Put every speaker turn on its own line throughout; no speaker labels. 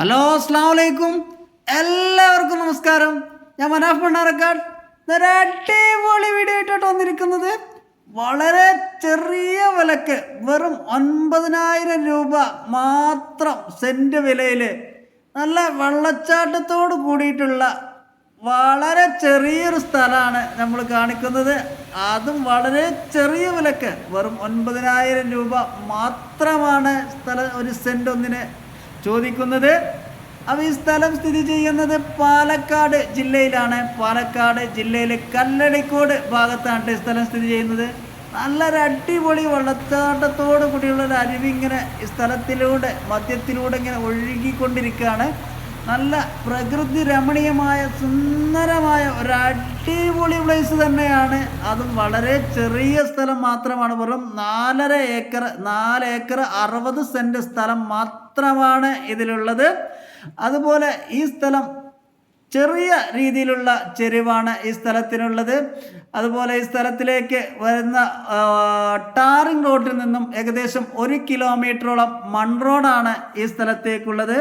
Hello അസ്സാം വലൈക്കും എല്ലാവർക്കും നമസ്കാരം. ഞാൻ മനാഫ് മണ്ണാറക്കാട്. അടിപൊളി വീഡിയോ ആയിട്ടാണ് വന്നിരിക്കുന്നത്. വളരെ ചെറിയ വിലക്ക് വെറും ഒൻപതിനായിരം രൂപ മാത്രം സെന്റ് വിലയിൽ നല്ല വെള്ളച്ചാട്ടത്തോട് കൂടിയിട്ടുള്ള വളരെ ചെറിയൊരു സ്ഥലമാണ് നമ്മൾ കാണിക്കുന്നത്. അതും വളരെ ചെറിയ വിലക്ക് വെറും ഒൻപതിനായിരം രൂപ മാത്രമാണ് സ്ഥലം ഒരു സെന്റ് ഒന്നിന് ചോദിക്കുന്നത് അപ്പോൾ ഈ സ്ഥലം സ്ഥിതി ചെയ്യുന്നത് പാലക്കാട് ജില്ലയിലാണ്. പാലക്കാട് ജില്ലയിലെ കല്ലടിക്കോട് ഭാഗത്താണ് ഈ സ്ഥലം സ്ഥിതി ചെയ്യുന്നത്. നല്ലൊരു അടിപൊളി വെള്ളച്ചാട്ടത്തോടു കൂടിയുള്ള ഒരു അരുവിങ്ങനെ സ്ഥലത്തിലൂടെ മധ്യത്തിലൂടെ ഇങ്ങനെ ഒഴുകിക്കൊണ്ടിരിക്കുകയാണ്. നല്ല പ്രകൃതി രമണീയമായ സുന്ദരമായ ഒരു അടിപൊളി പ്ലേസ് തന്നെയാണ്. അതും വളരെ ചെറിയ സ്ഥലം മാത്രമാണ്. വെറും നാലര ഏക്കർ നാല് ഏക്കർ അറുപത് സെന്റ് സ്ഥലം മാത്രമാണ് ഇതിലുള്ളത്. അതുപോലെ ഈ സ്ഥലം ചെറിയ രീതിയിലുള്ള ചെരുവാണ് ഈ സ്ഥലത്തിനുള്ളത്. അതുപോലെ ഈ സ്ഥലത്തിലേക്ക് വരുന്ന ടാറിംഗ് റോഡിൽ നിന്നും ഏകദേശം ഒരു കിലോമീറ്ററോളം മൺ റോഡാണ് ഈ സ്ഥലത്തേക്കുള്ളത്.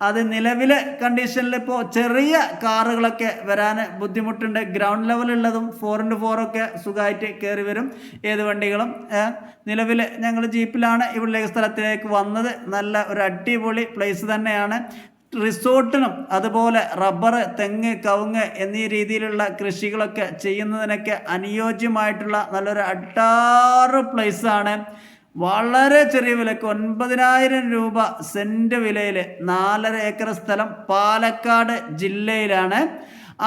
അത് നിലവിലെ കണ്ടീഷനിൽ ഇപ്പോൾ ചെറിയ കാറുകളൊക്കെ വരാൻ ബുദ്ധിമുട്ടുണ്ട്. ഗ്രൗണ്ട് ലെവലുള്ളതും ഫോർ ഇന്റു ഫോറൊക്കെ സുഖമായിട്ട് കയറി വരും. ഏത് വണ്ടികളും? നിലവിൽ ഞങ്ങൾ ജീപ്പിലാണ് ഇവിടെ സ്ഥലത്തിലേക്ക് വന്നത്. നല്ല ഒരു അടിപൊളി പ്ലേസ് തന്നെയാണ്. റിസോർട്ടിനും അതുപോലെ റബ്ബർ തെങ്ങ് കവുങ്ങ് എന്നീ രീതിയിലുള്ള കൃഷികളൊക്കെ ചെയ്യുന്നതിനൊക്കെ അനുയോജ്യമായിട്ടുള്ള നല്ലൊരു അട്ടാറ് പ്ലേസാണ് വളരെ ചെറിയ വിലക്ക് ഒൻപതിനായിരം രൂപ സെന്റ് വിലയിൽ നാലര ഏക്കർ സ്ഥലം പാലക്കാട് ജില്ലയിലാണ്.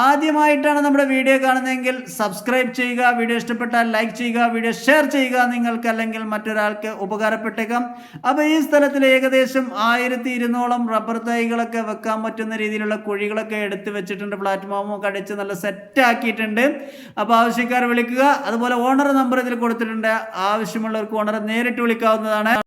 ആദ്യമായിട്ടാണ് നമ്മുടെ വീഡിയോ കാണുന്നതെങ്കിൽ സബ്സ്ക്രൈബ് ചെയ്യുക വീഡിയോ ഇഷ്ടപ്പെട്ടാൽ ലൈക്ക് ചെയ്യുക വീഡിയോ ഷെയർ ചെയ്യുക നിങ്ങൾക്ക് അല്ലെങ്കിൽ മറ്റൊരാൾക്ക് ഉപകാരപ്പെട്ടേക്കാം. അപ്പോൾ ഈ സ്ഥലത്തിൽ ഏകദേശം ആയിരത്തി ഇരുന്നോളം റബ്ബർ തൈകളൊക്കെ വെക്കാൻ പറ്റുന്ന രീതിയിലുള്ള കുഴികളൊക്കെ എടുത്തു വെച്ചിട്ടുണ്ട്. പ്ലാറ്റ്ഫോമൊക്കെ അടിച്ച് നല്ല സെറ്റ് ആക്കിയിട്ടുണ്ട്. അപ്പോൾ ആവശ്യക്കാർ വിളിക്കുക. അതുപോലെ ഓണർ നമ്പർ ഇതിൽ കൊടുത്തിട്ടുണ്ട്. ആവശ്യമുള്ളവർക്ക് ഓണറെ നേരിട്ട് വിളിക്കാവുന്നതാണ്.